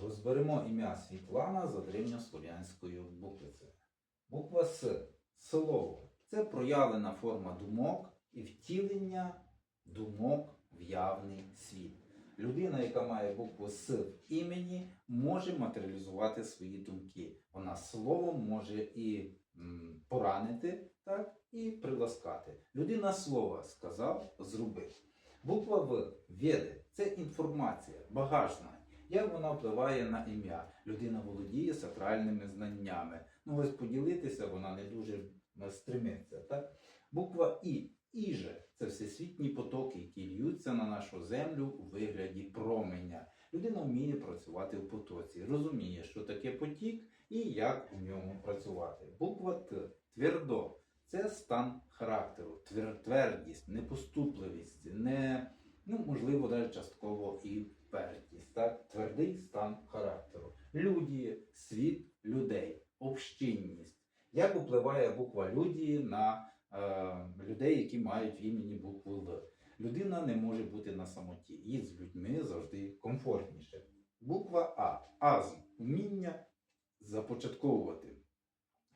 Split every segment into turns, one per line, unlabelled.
Розберемо ім'я Світлана за древньослов'янською буквицею. Буква С слово це проявлена форма думок і втілення думок в явний світ. Людина, яка має букву С в імені, може матеріалізувати свої думки. Вона словом може і поранити, так, і приласкати. Людина слова сказав, зробив. Буква В веде це інформація, багаж знань. Як вона впливає на ім'я? Людина володіє сакральними знаннями. Ну, ось поділитися вона не дуже стремиться. Так? Буква І. Іже це всесвітні потоки, які льються на нашу землю у вигляді променя. Людина вміє працювати в потоці, розуміє, що таке потік і як у ньому працювати. Буква Т твердо це стан характеру, твер- твердість, непоступливість, не, ну, можливо, навіть частково і впертість. Так? Твердий стан характеру. Людіє, світ людей, общинність. Як впливає буква людії на е, людей, які мають в імені букву Л? Людина не може бути на самоті. Їй з людьми завжди комфортніше. Буква А. Азм. Вміння започатковувати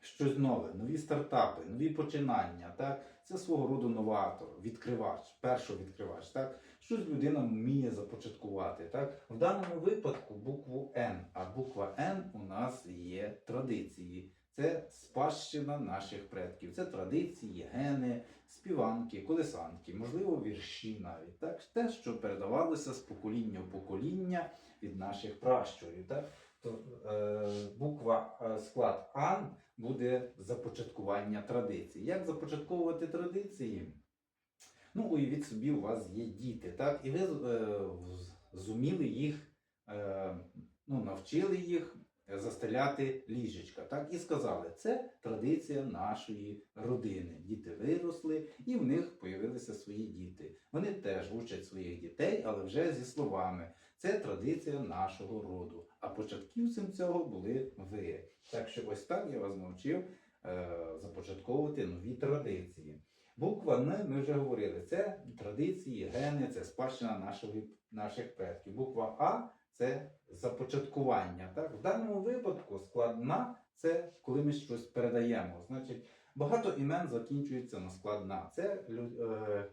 щось нове, нові стартапи, нові починання. Так? Це свого роду новатор, відкривач, першовідкривач. Так? Щось людина вміє започаткувати. Так? В даному випадку букву Н, а буква Н у нас є традиції. Це спадщина наших предків. Це традиції, гени, співанки, колесанки, можливо, вірші навіть. Так? Те, що передавалося з покоління в покоління від наших пращурів. Так? Е, буква е, склад Ан буде започаткування традицій. Як започатковувати традиції? Ну, уявіть собі, у вас є діти, так? І ви е, зуміли їх, ну, навчили їх застеляти ліжечка, так? І сказали, це традиція нашої родини. Діти виросли, і в них появилися свої діти. Вони теж учать своїх дітей, але вже зі словами. Це традиція нашого роду. А початківцем цього були ви. Так що ось так я вас навчив е, започатковувати нові традиції. Буква Н, ми вже говорили, це традиції, гени, це спадщина нашої, наших предків. Буква А це започаткування. Так? В даному випадку складна це коли ми щось передаємо. Значить, багато імен закінчується на складна. Це е,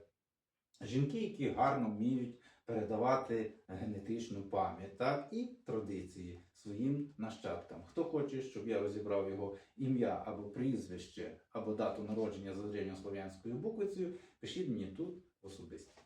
жінки, які гарно вміють передавати генетичну пам'ять так? і традиції своїм нащадкам. Хто хоче, щоб я розібрав його ім'я або прізвище, або дату народження за древньослов'янською буквицею, пишіть мені тут особисто.